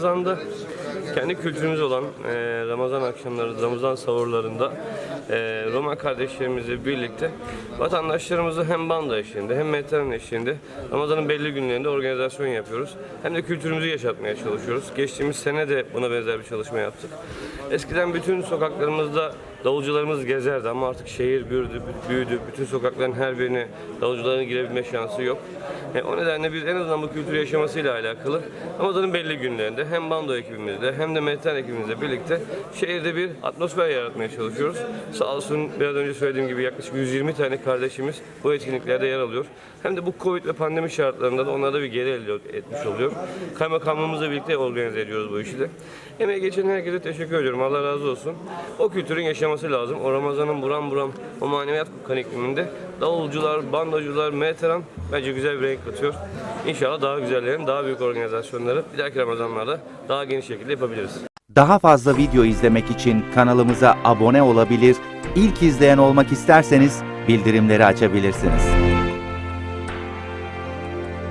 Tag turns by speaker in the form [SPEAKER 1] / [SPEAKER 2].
[SPEAKER 1] da kendi kültürümüz olan e, Ramazan akşamları, Ramazan sahurlarında e, Roma kardeşlerimizle birlikte vatandaşlarımızı hem banda eşliğinde hem mehteran eşliğinde Ramazan'ın belli günlerinde organizasyon yapıyoruz. Hem de kültürümüzü yaşatmaya çalışıyoruz. Geçtiğimiz sene de buna benzer bir çalışma yaptık. Eskiden bütün sokaklarımızda davulcularımız gezerdi ama artık şehir büyüdü, büyüdü. Bütün sokakların her birine davulcuların girebilme şansı yok. E, o nedenle biz en azından bu kültürü yaşamasıyla alakalı Ramazan'ın belli günlerinde hem bando ekibimizle hem de mehteran ekibimizle birlikte şehirde bir atmosfer yaratmaya çalışıyoruz. Sağ olsun biraz önce söylediğim gibi yaklaşık 120 tane kardeşimiz bu etkinliklerde yer alıyor. Hem de bu Covid ve pandemi şartlarında da onlara da bir geri elde etmiş oluyor. Kaymakamlığımızla birlikte organize ediyoruz bu işi de. Emeği geçen herkese teşekkür ediyorum. Allah razı olsun. O kültürün yaşaması lazım. O Ramazan'ın buram buram o maneviyat kokan ikliminde davulcular, bandacılar, mehteran bence güzel bir renk katıyor. İnşallah daha güzellerin, daha büyük organizasyonları bir dahaki Ramazanlarda daha geniş şekilde yapabiliriz.
[SPEAKER 2] Daha fazla video izlemek için kanalımıza abone olabilir, ilk izleyen olmak isterseniz bildirimleri açabilirsiniz.